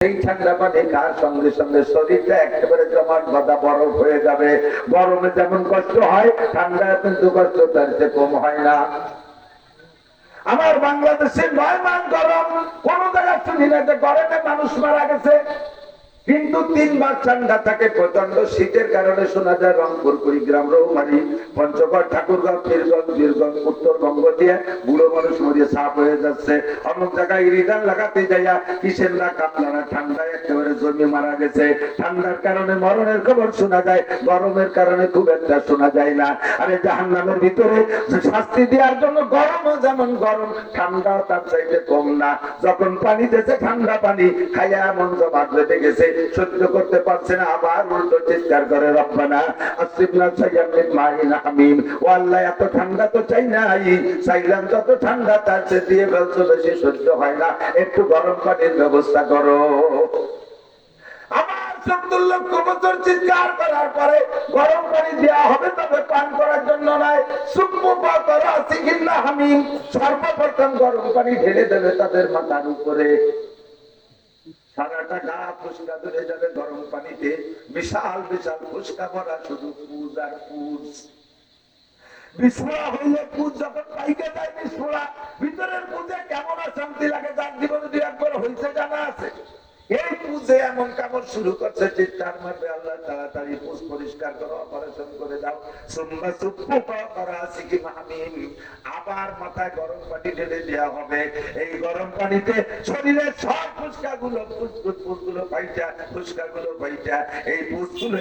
এই ঠান্ডা পানি খাওয়ার সঙ্গে সঙ্গে শরীরটা একেবারে জমাট বাঁধা বরফ হয়ে যাবে। গরমে যেমন কষ্ট হয়, ঠান্ডায় কিন্তু কষ্ট তার চেয়ে কম হয় না। আমার বাংলাদেশে নয় মান গরম, কোন জায়গায় শুনি না যে গরমে মানুষ মারা গেছে। কিন্তু তিনবার ঠান্ডা থাকে প্রচণ্ড শীতের কারণে শোনা যায় রংপুর কুড়িগ্রাম রৌমারি, পঞ্চগড় ঠাকুরগঞ্জ বীরগঞ্জ বীরগঞ্জ উত্তরবঙ্গ দিয়ে বুড়ো মানুষ মরিয়ে সাপ হয়ে যাচ্ছে। অনেক জায়গায় রিটার্ন লাগাতে যাইয়া কিসের না কাপলারা ঠান্ডায় জমি মারা গেছে। ঠান্ডার কারণে মরণের খবর শোনা যায়, গরমের কারণে খুব একটা শোনা যায় না। আরে জাহান নামের ভিতরে শাস্তি দেওয়ার জন্য গরমও যেমন গরম, ঠান্ডাও তার চাইতে কম না। যখন পানি দিয়েছে ঠান্ডা পানি খাইয়া এমন জমাট বেঁধে গেছে, সহ্য করতে পারছে না, আবার উল্টো চিৎকার করে, রব্বানা আসিবনা সাইয়ামিন মাইন হামিম। ও আল্লাহ, এত ঠান্ডা তো চাই নাই। চাইলাম যত ঠান্ডা, তার চেয়ে দিয়ে ফেলছো, বেশি সহ্য হয় না। একটু গরম পানির ব্যবস্থা করো। বছর চিৎকার করার পরে গরম পানি দেওয়া হবে, তবে পান করার জন্য নয়। হামিম সর্বপ্রথম গরম পানি ঢেলে দেবে তাদের মাথার উপরে। সারাটা গা ফুসকা ধরে যাবে গরম পানিতে। বিশাল বিশাল ফুসকা ভরা শুধু পুজ আর পুজ। বিস্ফোরা হইলে পুজ যখন পাইকে যায় ভিতরের পুজে কেমন শান্তি লাগে, যার জীবনে দুই একবার হইছে জানা আছে। এই পুজে এমন এই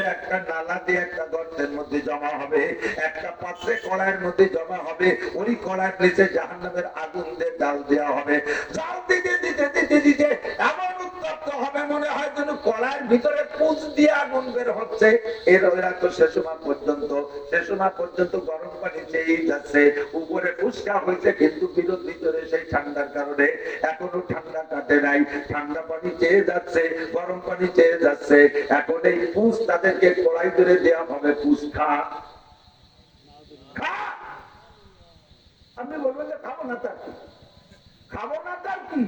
একটা নালা দিয়ে একটা গর্তের মধ্যে জমা হবে। একটা পাত্রে কড়াইয়ের মধ্যে জমা হবে। ওই কড়াইয়ের নিচে জাহান্নামের আগুন দিয়ে ডাল দেওয়া হবে। জাল দিতে দিতে কড়াইয়ের ভিতরে পুষ দিয়ে আগুন বের হচ্ছে। এর ওরা তো শেষমা পর্যন্ত শেষমা পর্যন্ত গরম পানি চেয়েই যাচ্ছে। উপরে ফুসকা হয়েছে, কিন্তু বিরোধ ভিতরে সেই ঠান্ডার কারণে এখনও ঠান্ডা কাটে নাই। ঠান্ডা পানি চেয়ে যাচ্ছে, গরম পানি চেয়ে যাচ্ছে। এখন এই পুষ তাদেরকে কড়াই ধরে দেওয়া হবে। পুষ আপনি বলবেন যে খাব না তার কি? খাব না তার কি?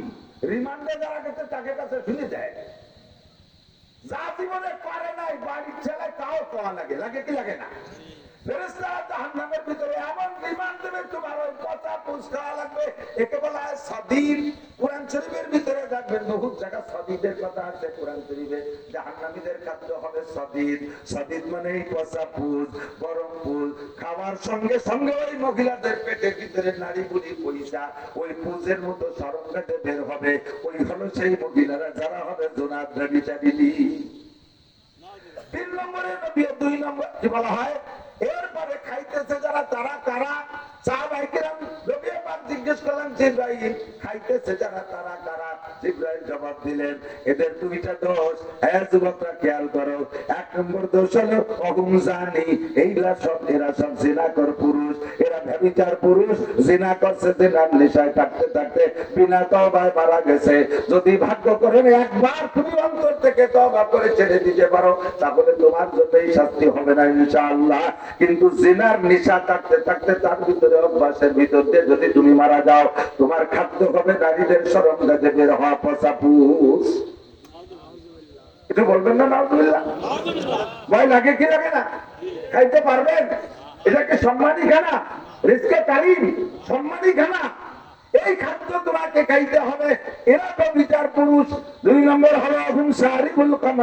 রিমান্ডে যারা গেছে তাকে কাছে শুনে দেয় যা জীবনে নাই, বাড়ির ছেলে তাও পাওয়া লাগে? লাগে কি লাগে না? খাওয়ার সঙ্গে সঙ্গে ওই মহিলাদের পেটের ভিতরে নারী বুড়ি পয়সা, ওই পুজের মতো পেটে বের হবে। ওই হলো সেই মহিলারা, যারা হবে বিচারিনী কি বলা হয়? এরপরে খাইতেছে যারা, তারা কারা? চা ভাইকেরাম নবী জিজ্ঞেস জিজ্ঞেস যে ভাই, খাইতেছে যারা, তারা কারা? জিব্রাইল জবাব দিলেন, এদের দুইটা দোষ। হ্যাঁ যুবকরা, খেয়াল করো। এক নম্বর দোষ হলো অহুম জানি এইগুলা সব, এরা সব জিনাকর পুরুষ। এরা ব্যভিচার পুরুষ। জিনা করছে জিনার নেশায় থাকতে থাকতে বিনা তবায় মারা গেছে। যদি ভাগ্য করেন একবার তুমি অন্তর থেকে তবা করে ছেড়ে দিতে পারো, তাহলে তোমার জন্য এই শাস্তি হবে না ইনশাআল্লাহ। কিন্তু জিনার নেশা থাকতে থাকতে তার ভিতরে অভ্যাসের ভিতর দিয়ে যদি তুমি মারা যাও, তোমার খাদ্য হবে নারীদের সরঞ্জাতে বের হওয়া। পচা একটু বলবেন না নাউজুবিল্লাহ? ভয় লাগে কি লাগে না? খাইতে পারবেন? এটাকে সম্মানী খানা রিস্কে কারিম সম্মানী খানা। এই খাদ্য তোমাকে খাইতে হবে। এরা তো বিচার পুরুষ দুই নম্বর হলো হুম সারিফুল কামা